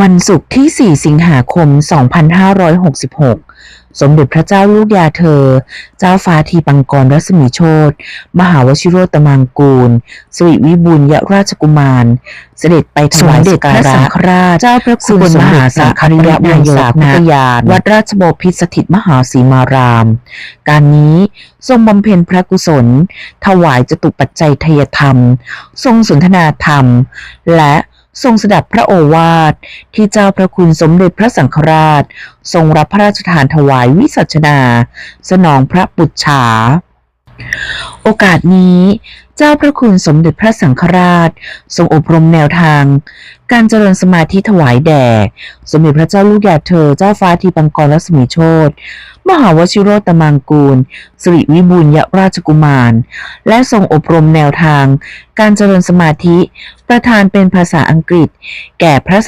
วันศุกร์ที่ 4 สิงหาคม 2566 สมเด็จพระเจ้าลูกยาเธอ เจ้าฟ้าทีปังกรรัศมีโชตมหาวชิโรตมังกูล สิริวิบูลยราชกุมาร เสด็จไปถวายสมเด็สัจกพการะระสังฆราช เจ้าพระคุณสสมมเด็เด็จจสัสังงฆฆริริยยนานายยสาสาพุพุททธธญาญาณณวัดราชบพิตรสถิตมหาสีมาราม การนี้ทรงบำเพ็ญพระกุศล ถวายจตุปัจจัยทยธรรม ทรงสนทนาธรรม และ ทรงสดับพระโอวาท ที่เจ้าพระคุณสมเด็จพระสังฆราช ทรงรับพระราชทานถวายวิสัชนา สนองพระปุจฉา โอกาสนี้เจ้าพระคุณสมเด็จพระสังฆราช ทรงอบรมแนวทาง การเจริญสมาธิถวายแด่ สมเด็จพระเจ้าลูกยาเธอเจ้าฟ้าทีปังกรรัศมีโชตมหาวชิโรตมังกูลสิริวิบูลยราชกุมาร และทรงอบรมแนวทาง การเจริญสมาธิ ประธานเป็นภาษาอังกฤษ แก่พระ